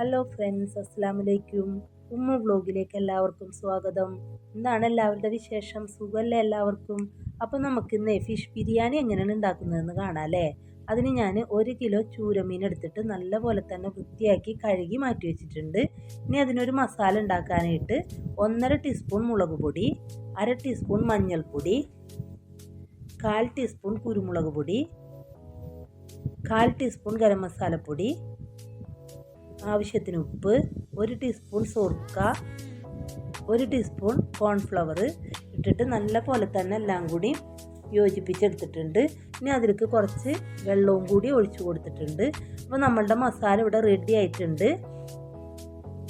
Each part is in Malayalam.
ഹലോ ഫ്രണ്ട്സ് അസ്സാം വലൈക്കും ഉമ്മ വ്ലോഗിലേക്ക് എല്ലാവർക്കും സ്വാഗതം. എന്താണ് എല്ലാവരുടെ വിശേഷം? സുഖമല്ലേ എല്ലാവർക്കും? അപ്പോൾ നമുക്കിന്ന് ഫിഷ് ബിരിയാണി എങ്ങനെയാണ് ഉണ്ടാക്കുന്നതെന്ന് കാണാം അല്ലേ? അതിന് ഞാൻ ഒരു കിലോ ചൂരമീൻ എടുത്തിട്ട് നല്ലപോലെ തന്നെ വൃത്തിയാക്കി കഴുകി മാറ്റി വെച്ചിട്ടുണ്ട്. ഇനി അതിനൊരു മസാല ഉണ്ടാക്കാനായിട്ട് ഒന്നര ടീസ്പൂൺ മുളക് പൊടി അര ടീസ്പൂൺ മഞ്ഞൾപ്പൊടി കാൽ ടീസ്പൂൺ കുരുമുളക് പൊടി കാൽ ടീസ്പൂൺ ഗരം മസാലപ്പൊടി ആവശ്യത്തിന് ഉപ്പ് ഒരു ടീസ്പൂൺ സോർക്ക ഒരു ടീസ്പൂൺ കോൺഫ്ലവർ ഇട്ടിട്ട് നല്ല പോലെ തന്നെ എല്ലാം കൂടി യോജിപ്പിച്ചെടുത്തിട്ടുണ്ട്. ഇനി അതിലേക്ക് കുറച്ച് വെള്ളവും കൂടി ഒഴിച്ചു കൊടുത്തിട്ടുണ്ട്. അപ്പോൾ നമ്മളുടെ മസാല ഇവിടെ റെഡി ആയിട്ടുണ്ട്.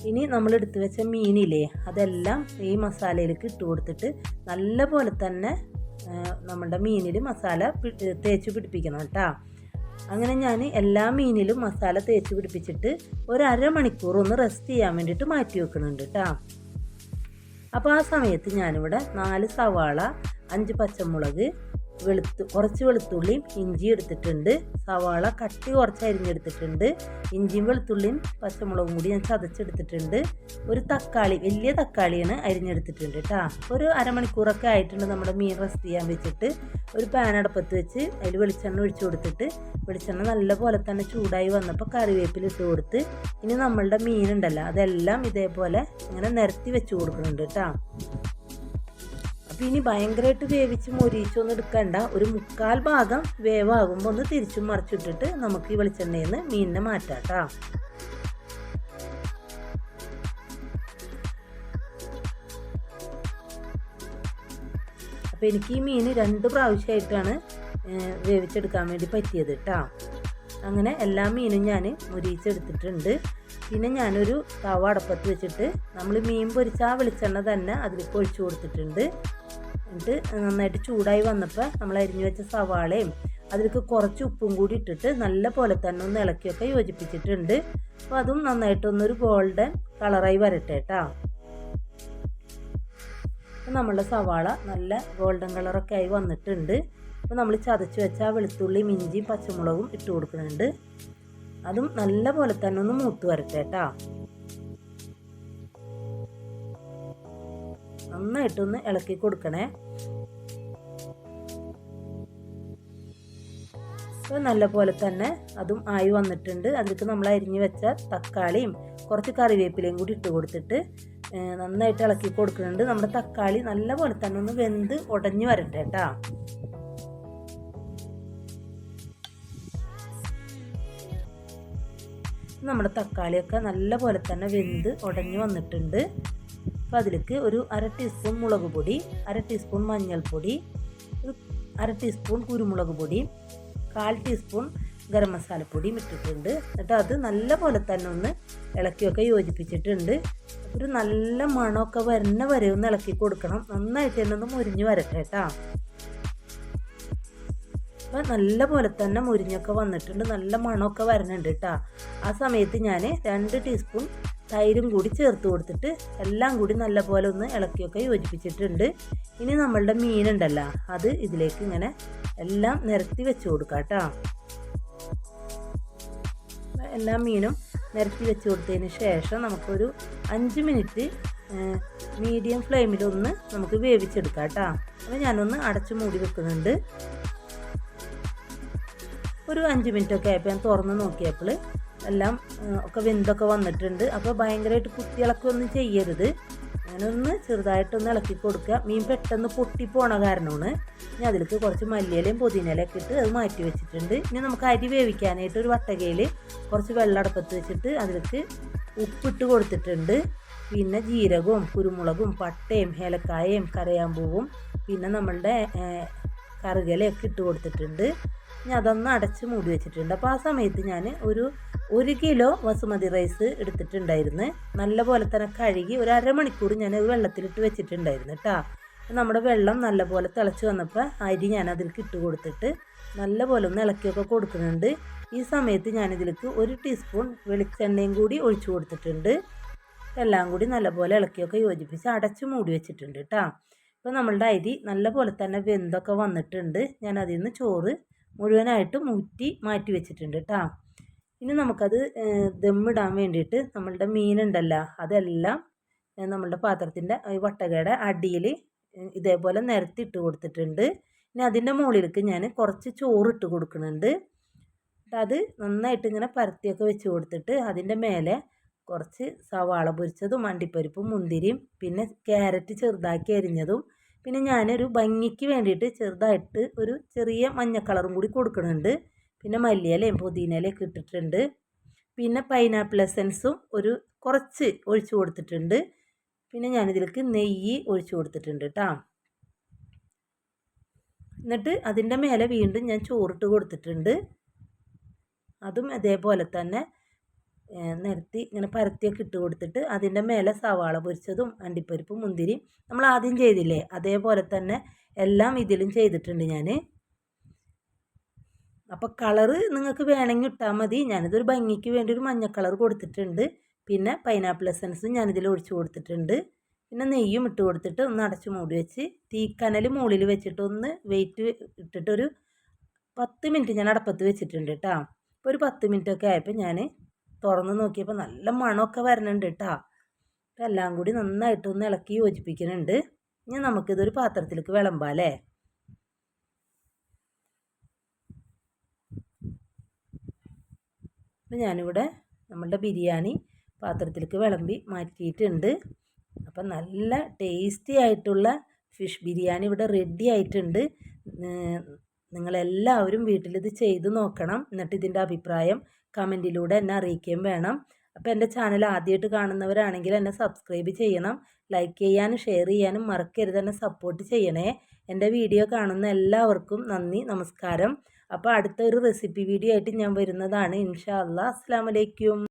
ഇനി നമ്മൾ എടുത്തു വെച്ച മീനില്ലേ അതെല്ലാം ഈ മസാലയിലേക്ക് ഇട്ട് കൊടുത്തിട്ട് നല്ല പോലെ തന്നെ നമ്മളുടെ മീനിൽ മസാല തേച്ച് പിടിപ്പിക്കണം കേട്ടോ. അങ്ങനെ ഞാൻ എല്ലാ മീനിലും മസാല തേച്ച് പിടിപ്പിച്ചിട്ട് ഒരു അരമണിക്കൂർ ഒന്ന് റെസ്റ്റ് ചെയ്യാൻ വേണ്ടിയിട്ട് മാറ്റി വെക്കുന്നുണ്ട് കേട്ടോ അപ്പോൾ ആ സമയത്ത് ഞാനിവിടെ നാല് സവാള അഞ്ച് പച്ചമുളക് വെളുത്തു കുറച്ച് വെളുത്തുള്ളിയും ഇഞ്ചി എടുത്തിട്ടുണ്ട്. സവാള കട്ടി കുറച്ച് അരിഞ്ഞെടുത്തിട്ടുണ്ട്. ഇഞ്ചിയും വെളുത്തുള്ളിയും പച്ചമുളകും കൂടി ഞാൻ ചതച്ചെടുത്തിട്ടുണ്ട്. ഒരു തക്കാളി വലിയ തക്കാളിയാണ് അരിഞ്ഞെടുത്തിട്ടുണ്ട് കേട്ടോ. ഒരു അരമണിക്കൂറൊക്കെ ആയിട്ടുണ്ട് നമ്മുടെ മീൻ റെസ്റ്റ് ചെയ്യാൻ വെച്ചിട്ട്. ഒരു പാൻ അടുപ്പത്ത് വെച്ച് അതിൽ വെളിച്ചെണ്ണ ഒഴിച്ചു കൊടുത്തിട്ട്. വെളിച്ചെണ്ണ നല്ലപോലെ തന്നെ ചൂടായി വന്നപ്പോൾ കറിവേപ്പില ഇട്ട് കൊടുത്ത്. ഇനി നമ്മളുടെ മീനുണ്ടല്ലോ അതെല്ലാം ഇതേപോലെ ഇങ്ങനെ നിരത്തി വെച്ച് കൊടുക്കുന്നുണ്ട് കേട്ടോ. അപ്പം ഇനി ഭയങ്കരമായിട്ട് വേവിച്ച് മൊരിച്ചൊന്നും എടുക്കണ്ട. ഒരു മുക്കാൽ ഭാഗം വേവാകുമ്പോൾ ഒന്ന് തിരിച്ചും മറിച്ചിട്ടിട്ട് നമുക്ക് ഈ വെളിച്ചെണ്ണയിൽ നിന്ന് മീനിനെ മാറ്റാം കേട്ടോ അപ്പോൾ എനിക്ക് ഈ മീൻ രണ്ട് പ്രാവശ്യമായിട്ടാണ് വേവിച്ചെടുക്കാൻ വേണ്ടി പറ്റിയത് കേട്ടോ അങ്ങനെ എല്ലാ മീനും ഞാൻ മുരിച്ചെടുത്തിട്ടുണ്ട് പിന്നെ ഞാനൊരു തവ അടപ്പത്ത് വെച്ചിട്ട് നമ്മൾ മീൻ പൊരിച്ച ആ വെളിച്ചെണ്ണ തന്നെ അതിലേക്ക് ഒഴിച്ചു കൊടുത്തിട്ടുണ്ട്. എന്നിട്ട് നന്നായിട്ട് ചൂടായി വന്നപ്പോൾ നമ്മൾ അരിഞ്ഞു വെച്ച സവാളയും അതിലേക്ക് കുറച്ച് ഉപ്പും കൂടി ഇട്ടിട്ട് നല്ല പോലെ തന്നെ ഒന്ന് ഇളക്കിയൊക്കെ യോജിപ്പിച്ചിട്ടുണ്ട്. അപ്പോൾ അതും നന്നായിട്ടൊന്നൊരു ഗോൾഡൻ കളറായി വരട്ടെ കേട്ടോ നമ്മളുടെ സവാള നല്ല ഗോൾഡൻ കളറൊക്കെ ആയി വന്നിട്ടുണ്ട്. അപ്പോൾ നമ്മൾ ചതച്ച് വെച്ച വെളുത്തുള്ളിയും ഇഞ്ചിയും പച്ചമുളകും ഇട്ട് കൊടുക്കുന്നുണ്ട്. അതും നല്ല പോലെ തന്നെ ഒന്ന് മൂത്ത് വരട്ടെ കേട്ടോ. നന്നായിട്ടൊന്ന് ഇളക്കി കൊടുക്കണേ. അപ്പോൾ നല്ല പോലെ തന്നെ അതും ആയി വന്നിട്ടുണ്ട്. അതിലേക്ക് നമ്മൾ അരിഞ്ഞു വെച്ച തക്കാളിയും കുറച്ച് കറിവേപ്പിലയും കൂടി ഇട്ട് കൊടുത്തിട്ട് നന്നായിട്ട് ഇളക്കി കൊടുക്കുന്നുണ്ട്. നമ്മുടെ തക്കാളി നല്ല പോലെ തന്നെ ഒന്ന് വെന്ത് ഉടഞ്ഞു വരട്ടെ കേട്ടോ. നമ്മുടെ തക്കാളിയൊക്കെ നല്ല പോലെ തന്നെ വെന്ത് ഉടഞ്ഞു വന്നിട്ടുണ്ട്. അപ്പോൾ അതിലേക്ക് ഒരു അര ടീസ്പൂൺ മുളക് പൊടി അര ടീസ്പൂൺ മഞ്ഞൾപ്പൊടി ഒരു അര ടീസ്പൂൺ കുരുമുളക് പൊടി കാൽ ടീസ്പൂൺ ഗരം മസാലപ്പൊടിയും ഇട്ടിട്ടുണ്ട്. എന്നിട്ട് അത് നല്ല പോലെ തന്നെ ഒന്ന് ഇളക്കിയൊക്കെ യോജിപ്പിച്ചിട്ടുണ്ട്. ഒരു നല്ല മണമൊക്കെ വരുന്ന വരെ ഒന്ന് ഇളക്കി കൊടുക്കണം. നന്നായിട്ട് തന്നെ ഒന്ന് മുരിഞ്ഞ് വരട്ടെ കേട്ടോ. അപ്പം നല്ല പോലെ തന്നെ മുരിഞ്ഞൊക്കെ വന്നിട്ടുണ്ട്. നല്ല മണമൊക്കെ വരുന്നുണ്ട് കേട്ടോ ആ സമയത്ത് ഞാൻ രണ്ട് ടീസ്പൂൺ തൈരും കൂടി ചേർത്ത് കൊടുത്തിട്ട് എല്ലാം കൂടി നല്ല പോലെ ഒന്ന് ഇളക്കിയൊക്കെ യോജിപ്പിച്ചിട്ടുണ്ട്. ഇനി നമ്മളുടെ മീനുണ്ടല്ലോ അത് ഇതിലേക്ക് ഇങ്ങനെ എല്ലാം നിരത്തി വെച്ച് കൊടുക്കാം കേട്ടോ എല്ലാ മീനും നിരത്തി വെച്ച് കൊടുത്തതിന് ശേഷം നമുക്കൊരു അഞ്ച് മിനിറ്റ് മീഡിയം ഫ്ലെയിമിലൊന്ന് നമുക്ക് വേവിച്ചെടുക്കാം കേട്ടോ അപ്പോൾ ഞാനൊന്ന് അടച്ചു മൂടി വെക്കുന്നുണ്ട്. ഒരു അഞ്ച് മിനിറ്റൊക്കെ ആയപ്പോൾ ഞാൻ തുറന്ന് നോക്കിയപ്പോൾ എല്ലാം ഒക്കെ വെന്തൊക്കെ വന്നിട്ടുണ്ട്. അപ്പോൾ ഭയങ്കരമായിട്ട് കുത്തിയിളക്കൊന്നും ചെയ്യരുത്. അങ്ങനെ ഒന്ന് ചെറുതായിട്ടൊന്ന് ഇളക്കി കൊടുക്കുക. മീൻ പെട്ടെന്ന് പൊട്ടിപ്പോണ കാരണമാണ് ഇനി അതിലേക്ക് കുറച്ച് മല്ലിയിലയും പുതിനയിലൊക്കെ ഇട്ട് അത് മാറ്റി വെച്ചിട്ടുണ്ട്. ഇനി നമുക്ക് അരി വേവിക്കാനായിട്ട് ഒരു വട്ടകയിൽ കുറച്ച് വെള്ളം അടുപ്പത്ത് വെച്ചിട്ട് അതിലേക്ക് ഉപ്പിട്ട് കൊടുത്തിട്ടുണ്ട്. പിന്നെ ജീരകവും കുരുമുളകും പട്ടയും ഏലക്കായയും കരയാമ്പൂവും പിന്നെ നമ്മളുടെ കറുകലയൊക്കെ ഇട്ട് കൊടുത്തിട്ടുണ്ട്. ഇനി അതൊന്ന് അടച്ച് മൂടി വെച്ചിട്ടുണ്ട്. അപ്പോൾ ആ സമയത്ത് ഞാൻ ഒരു ഒരു കിലോ ബസുമതി റൈസ് എടുത്തിട്ടുണ്ടായിരുന്നു. നല്ല പോലെ തന്നെ കഴുകി ഒരു അരമണിക്കൂർ ഞാൻ വെള്ളത്തിലിട്ട് വെച്ചിട്ടുണ്ടായിരുന്നു കേട്ടോ നമ്മുടെ വെള്ളം നല്ലപോലെ തിളച്ച് വന്നപ്പോൾ അരി ഞാൻ അതിലേക്ക് ഇട്ട് കൊടുത്തിട്ട് നല്ലപോലെ ഒന്ന് ഇളക്കിയൊക്കെ കൊടുക്കുന്നുണ്ട്. ഈ സമയത്ത് ഞാനിതിലേക്ക് ഒരു ടീസ്പൂൺ വെളിച്ചെണ്ണയും കൂടി ഒഴിച്ചു കൊടുത്തിട്ടുണ്ട്. എല്ലാം കൂടി നല്ലപോലെ ഇളക്കിയൊക്കെ യോജിപ്പിച്ച് അടച്ച് മൂടി വെച്ചിട്ടുണ്ട് കേട്ടോ ഇപ്പോൾ നമ്മളുടെ അരി നല്ലപോലെ തന്നെ വെന്തൊക്കെ വന്നിട്ടുണ്ട്. ഞാൻ അതിൽ നിന്ന് ചോറ് മുഴുവനായിട്ട് മുറ്റി മാറ്റി വെച്ചിട്ടുണ്ട് കേട്ടോ ഇനി നമുക്കത് ദമ്മിടാൻ വേണ്ടിയിട്ട് നമ്മളുടെ മീനുണ്ടല്ലോ അതെല്ലാം നമ്മളുടെ പാത്രത്തിന്റെ വട്ടകയുടെ അടിയിൽ ഇതേപോലെ നിരത്തിയിട്ട് കൊടുത്തിട്ടുണ്ട്. ഇനി അതിന്റെ മുകളിലേക്ക് ഞാൻ കുറച്ച് ചോറ് ഇട്ട് കൊടുക്കുന്നുണ്ട് അത് നന്നായിട്ട് ഇങ്ങനെ പരത്തിയൊക്കെ വെച്ച് കൊടുത്തിട്ട് അതിന്റെ മേലെ കുറച്ച് സവാള പൊരിച്ചതും അണ്ടിപ്പരിപ്പും മുന്തിരിയും പിന്നെ ക്യാരറ്റ് ചെറുതാക്കി അരിഞ്ഞതും. പിന്നെ ഞാനൊരു ഭംഗിക്ക് വേണ്ടിയിട്ട് ചെറുതായിട്ട് ഒരു ചെറിയ മഞ്ഞ കളറും കൂടി കൊടുക്കുന്നുണ്ട്. പിന്നെ മല്ലിയിലയും പുതിനയിലയും ഒക്കെ ഇട്ടിട്ടുണ്ട്. പിന്നെ പൈനാപ്പിൾ എസൻസും ഒരു കുറച്ച് ഒഴിച്ചു കൊടുത്തിട്ടുണ്ട്. പിന്നെ ഞാനിതിലേക്ക് നെയ്യ് ഒഴിച്ചു കൊടുത്തിട്ടുണ്ട് കേട്ടോ എന്നിട്ട് അതിന്റെ മേലെ വീണ്ടും ഞാൻ ചോറിട്ട് കൊടുത്തിട്ടുണ്ട്. അതും അതേപോലെ തന്നെ നിരത്തി ഇങ്ങനെ പരത്തിയൊക്കെ ഇട്ട് കൊടുത്തിട്ട് അതിന്റെ മേലെ സവാള പൊരിച്ചതും അണ്ടിപ്പരിപ്പ് മുന്തിരി നമ്മൾ ആദ്യം ചെയ്തില്ലേ? അതേപോലെ തന്നെ എല്ലാം ഇതിലും ചെയ്തിട്ടുണ്ട് ഞാൻ അപ്പോൾ കളറ് നിങ്ങൾക്ക് വേണമെങ്കിൽ ഇട്ടാൽ മതി. ഞാനിതൊരു ഭംഗിക്ക് വേണ്ടി ഒരു മഞ്ഞ കളർ കൊടുത്തിട്ടുണ്ട്. പിന്നെ പൈനാപ്പിൾ എസൻസും ഞാനിതിൽ ഒഴിച്ചു കൊടുത്തിട്ടുണ്ട്. പിന്നെ നെയ്യും ഇട്ട് കൊടുത്തിട്ട് ഒന്ന് അടച്ചു മൂടി വെച്ച് തീക്കനൽ മുകളിൽ വെച്ചിട്ട് ഒന്ന് വെയിറ്റ് ഇട്ടിട്ടൊരു പത്ത് മിനിറ്റ് ഞാൻ അടപ്പത്ത് വെച്ചിട്ടുണ്ട് കേട്ടോ അപ്പോൾ ഒരു പത്ത് മിനിറ്റൊക്കെ ആയപ്പോൾ ഞാൻ തുറന്ന് നോക്കിയപ്പോൾ നല്ല മണമൊക്കെ വരുന്നുണ്ട് കേട്ടോ അപ്പം എല്ലാം കൂടി നന്നായിട്ടൊന്ന് ഇളക്കി യോജിപ്പിക്കുന്നുണ്ട്. ഇനി നമുക്കിതൊരു പാത്രത്തിലേക്ക് വിളമ്പാം അല്ലേ? അപ്പം ഞാനിവിടെ നമ്മളുടെ ബിരിയാണി പാത്രത്തിലേക്ക് വിളമ്പി മാറ്റിയിട്ടുണ്ട്. അപ്പം നല്ല ടേസ്റ്റി ആയിട്ടുള്ള ഫിഷ് ബിരിയാണി ഇവിടെ റെഡി ആയിട്ടുണ്ട്. നിങ്ങളെല്ലാവരും വീട്ടിലിത് ചെയ്ത് നോക്കണം. എന്നിട്ട് ഇതിന്റെ അഭിപ്രായം കമന്റിലൂടെ എന്നെ അറിയിക്കുകയും വേണം. അപ്പോൾ എന്റെ ചാനൽ ആദ്യമായിട്ട് കാണുന്നവരാണെങ്കിൽ എന്നെ സബ്സ്ക്രൈബ് ചെയ്യണം. ലൈക്ക് ചെയ്യാനും ഷെയർ ചെയ്യാനും മറക്കരുത്. എന്നെ സപ്പോർട്ട് ചെയ്യണേ. എന്റെ വീഡിയോ കാണുന്ന എല്ലാവർക്കും നന്ദി നമസ്കാരം. അപ്പോൾ അടുത്തൊരു റെസിപ്പി വീഡിയോ ആയിട്ട് ഞാൻ വരുന്നതാണ്. ഇൻഷാ അല്ലാ അസ്സാം വലൈക്കും